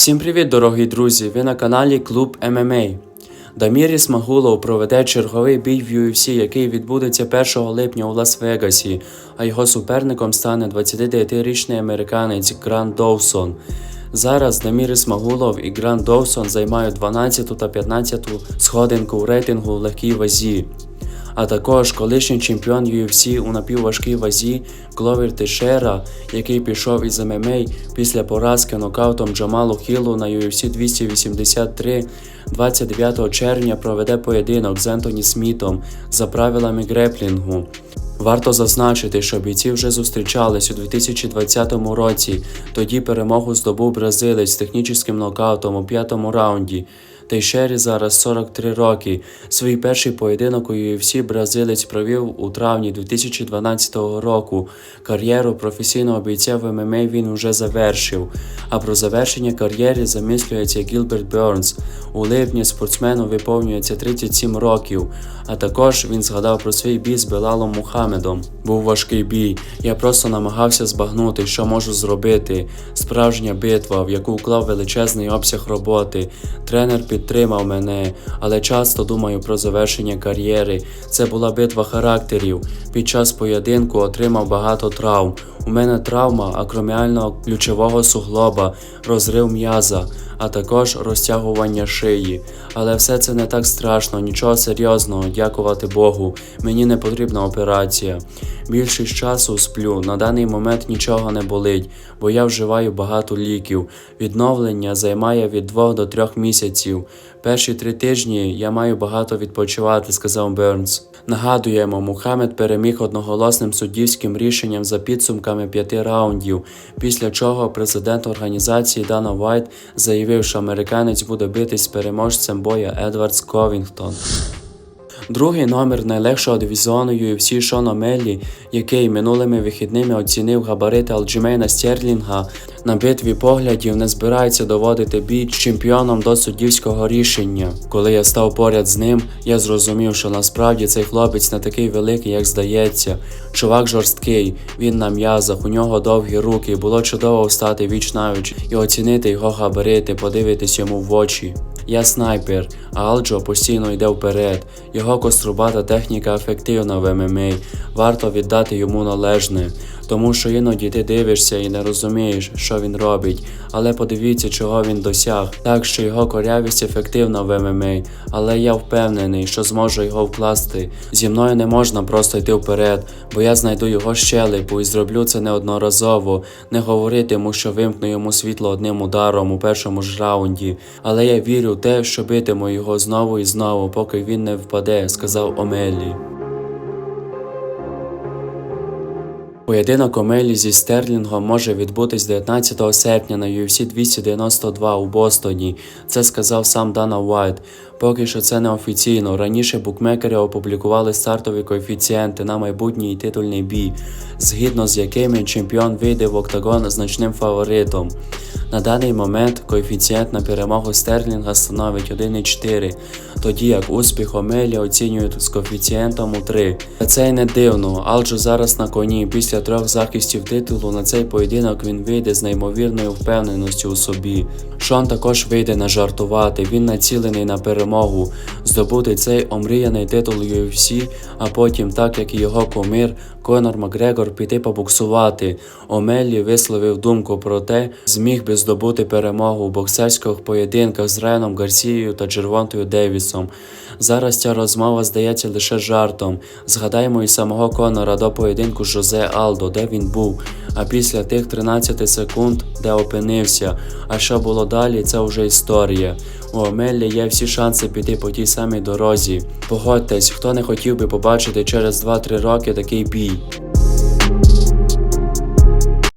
Всім привіт, дорогі друзі! Ви на каналі Клуб ММА. Даміріс Магулов проведе черговий бій в UFC, який відбудеться 1 липня у Лас-Вегасі, а його суперником стане 29-річний американець Грант Доусон. Зараз Даміріс Магулов і Грант Доусон займають 12 та 15 сходинку у рейтингу в легкій вазі. А також колишній чемпіон UFC у напівважкій вазі Гловер Тешера, який пішов із ММА після поразки нокаутом Джамалу Хілу на UFC 283, 29 червня проведе поєдинок з Ентоні Смітом за правилами греплінгу. Варто зазначити, що бійці вже зустрічались у 2020 році. Тоді перемогу здобув бразилець з технічним нокаутом у п'ятому раунді. Тейшері зараз 43 роки. Свій перший поєдинок у UFC бразилець провів у травні 2012 року. Кар'єру професійного бійця в ММА він уже завершив. А про завершення кар'єри замислюється Гілберт Бернс. У липні спортсмену виповнюється 37 років. А також він згадав про свій бій з Белалом Мухаммедом. Був важкий бій. Я просто намагався збагнути, що можу зробити. Справжня битва, в яку вклав величезний обсяг роботи. Тренер підтримав мене, але часто думаю про завершення кар'єри. Це була битва характерів. Під час поєдинку отримав багато травм. У мене травма акроміального ключового суглоба, розрив м'яза, а також розтягування шиї. Але все це не так страшно, нічого серйозного, дякувати Богу. Мені не потрібна операція. Більшість часу сплю. На даний момент нічого не болить, бо я вживаю багато ліків. Відновлення займає від 2 до 3 місяців. Перші три тижні я маю багато відпочивати, сказав Бернс. Нагадуємо, Мухаммед переміг одноголосним суддівським рішенням за підсумками п'яти раундів, після чого президент організації Дана Вайт заявив, що американець буде битись з переможцем боя Едвардс Ковінгтон. Другий номер найлегшого дивізіону UFC Шона Меллі, який минулими вихідними оцінив габарити Алджімейна Стерлінга, на битві поглядів не збирається доводити бій чемпіоном до суддівського рішення. Коли я став поряд з ним, я зрозумів, що насправді цей хлопець не такий великий, як здається. Чувак жорсткий, він на м'язах, у нього довгі руки. Було чудово встати віч навіч і оцінити його габарити, подивитись йому в очі. Я снайпер, а Алджо постійно йде вперед. Його кострубата техніка ефективна в ММА. Варто віддати йому належне, тому що іноді ти дивишся і не розумієш, що він робить. Але подивіться, чого він досяг. Так що його корявість ефективна в ММА, але я впевнений, що зможу його вкласти. Зі мною не можна просто йти вперед, бо я знайду його щелепу і зроблю це неодноразово. Не говоритиму, що вимкну йому світло одним ударом у першому ж раунді. Але я вірю те, що битиму його знову і знову, поки він не впаде, сказав Омелі. Поєдинок Омелі зі Стерлінгом може відбутись 19 серпня на UFC 292 у Бостоні. Це сказав сам Дана Уайт. Поки що це не офіційно. Раніше букмекери опублікували стартові коефіцієнти на майбутній титульний бій, згідно з якими чемпіон вийде в октагон значним фаворитом. На даний момент коефіцієнт на перемогу Стерлінга становить 1,4, тоді як успіх Омелі оцінюють з коефіцієнтом у 3. Та це й не дивно. Алджо зараз на коні. Після трьох захистів титулу на цей поєдинок він вийде з неймовірною впевненістю у собі. Шон також вийде на жартувати. Він націлений на перемогу, здобути цей омріяний титул UFC, а потім, так як і його кумир, Конор Макгрегор піти побуксувати. Омеллі висловив думку про те, зміг би здобути перемогу у боксерських поєдинках з Реном Гарсією та Джервонтою Девісом. Зараз ця розмова здається лише жартом. Згадаймо і самого Конора до поєдинку Жозе Алдо, де він був. А після тих 13 секунд, де опинився. А що було далі, це вже історія. У Омеллі є всі шанси піти по тій самій дорозі. Погодьтесь, хто не хотів би побачити через 2-3 роки такий бій.